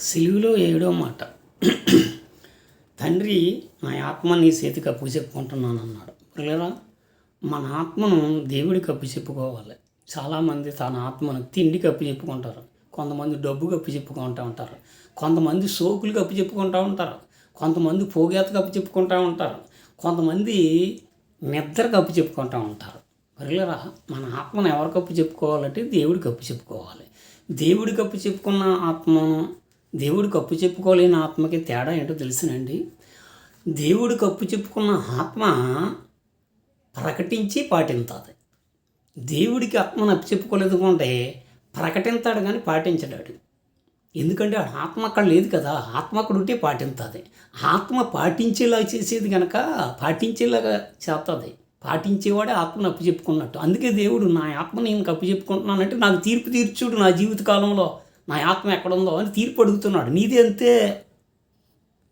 సిలువులో ఏడో మాట. తండ్రి నా ఆత్మ నీ చేతికి అప్పు చెప్పుకుంటున్నాను అన్నాడు పిల్లరా మన ఆత్మను దేవుడికి అప్పు చెప్పుకోవాలి. చాలామంది తన ఆత్మను తిండికి అప్పు చెప్పుకుంటారు. కొంతమంది డబ్బుకి అప్పు చెప్పుకుంటూ ఉంటారు. కొంతమంది సోకులకి అప్పు చెప్పుకుంటూ ఉంటారు. కొంతమంది పోగేతకు అప్పు చెప్పుకుంటూ ఉంటారు. కొంతమంది నిద్రకు అప్పు చెప్పుకుంటూ ఉంటారు. పిల్లరా మన ఆత్మను ఎవరికి అప్పు చెప్పుకోవాలంటే దేవుడికి అప్పు చెప్పుకోవాలి. దేవుడికి అప్పు చెప్పుకున్న ఆత్మను దేవుడికి అప్పు చెప్పుకోలేని ఆత్మకి తేడా ఏంటో తెలుసునండి. దేవుడికి అప్పు చెప్పుకున్న ఆత్మ ప్రకటించి పాటించాలి. దేవుడికి ఆత్మను అప్పు చెప్పుకోలేదుకుంటే ప్రకటించాడు కానీ పాటించడాడు ఎందుకంటే ఆత్మ అక్కడ లేదు కదా ఆత్మ అక్కడ ఉంటే పాటించాలి. ఆత్మ పాటించేలా చేసేది కనుక పాటించేలాగా చేస్తుంది. పాటించేవాడే ఆత్మను అప్పు చెప్పుకున్నట్టు. అందుకే దేవుడు నా ఆత్మ నేను అప్పు చెప్పుకుంటున్నానంటే నాకు తీర్పు తీర్చుడు నా జీవిత కాలంలో నా ఆత్మ ఎక్కడుందో అని తీర్పు అడుగుతున్నాడు. నీది అంతే